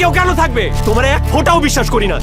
কেউ কেন থাকবে? এক ফোটাও বিশ্বাস করি না।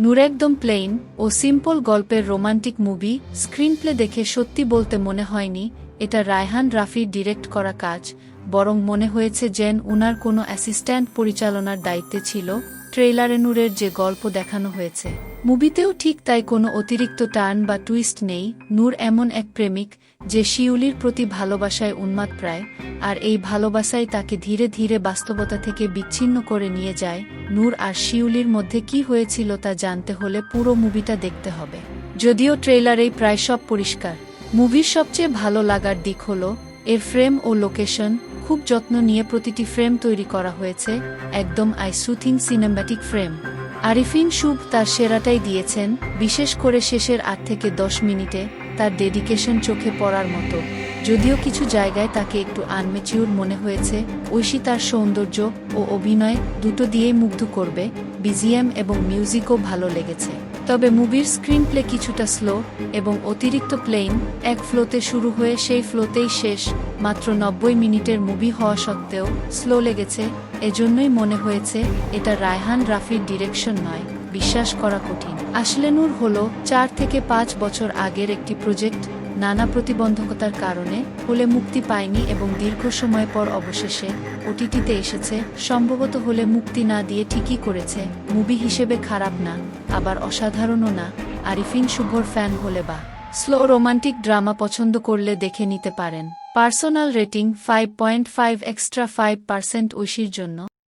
নূর একদম প্লেন ও সিম্পল গল্পের রোমান্টিক মুভি স্ক্রিনপ্লে দেখে সত্যি বলতে মনে হয়নি, এটা রায়হান রাফির ডিরেক্ট করা কাজ, বরং মনে হয়েছে যেন উনার কোনো অ্যাসিস্ট্যান্ট পরিচালনার দায়িত্বে ছিল ট্রেইলারে নূরের যে গল্প দেখানো হয়েছে। মুভিতেও ঠিক তাই কোনো অতিরিক্ত টার্ন বা টুইস্ট নেই। নূর এমন এক প্রেমিক, যে শিউলির প্রতি ভালোবাসায় উন্মাদ প্রায়, আর এই ভালোবাসাই তাকে ধীরে ধীরে বাস্তবতা থেকে বিচ্ছিন্ন করে নিয়ে যায়। নূর আর শিউলির মধ্যে কি হয়েছিল তা জানতে হলে পুরো মুভিটা দেখতে হবে। যদিও ট্রেলারেই প্রায় সব পরিষ্কার। মুভির সবচেয়ে ভালো লাগার দিক হল, এর ফ্রেম ও লোকেশন খুব যত্ন নিয়ে প্রতিটি ফ্রেম তৈরি করা হয়েছে, একদম eye soothing cinematic frame. Arifin Shuvo তার সেরাটাই দিয়েছেন, বিশেষ করে শেষের আট থেকে দশ মিনিটে তার ডেডিকেশন চোখে পড়ার মতো। যদিও কিছু জায়গায় তাকে একটু আনমেচিউর মনে হয়েছে, ঐশী তার সৌন্দর্য ও অভিনয় দুটো দিয়েই মুগ্ধ করবে, বিজিএম এবং মিউজিকও ভালো লেগেছে। তবে মুভির স্ক্রিনপ্লে কিছুটা স্লো এবং অতিরিক্ত প্লেইন এক ফ্লোতে শুরু হয়ে সেই ফ্লোতেই শেষ, মাত্র নব্বই মিনিটের মুভি হওয়া সত্ত্বেও স্লো লেগেছে, এজন্যই মনে হয়েছে এটা রায়হান রাফির ডিরেকশন নয়, বিশ্বাস করা কঠিন। আসলেনুর হল চার থেকে পাঁচ বছর আগের একটি প্রজেক্ট নানা প্রতিবন্ধকতার কারণে হলে মুক্তি পায়নি এবং দীর্ঘ সময় পর অবশেষে ওটিটিতে এসেছে, সম্ভবত হলে মুক্তি না দিয়ে ঠিকই করেছে, মুভি হিসেবে খারাপ না, আবার অসাধারণও না, আরিফিন শুভর ফ্যান হলে বা। স্লো রোমান্টিক ড্রামা পছন্দ করলে দেখে নিতে পারেন। Personal rating, five point five extra five percent ঐশীর জন্য।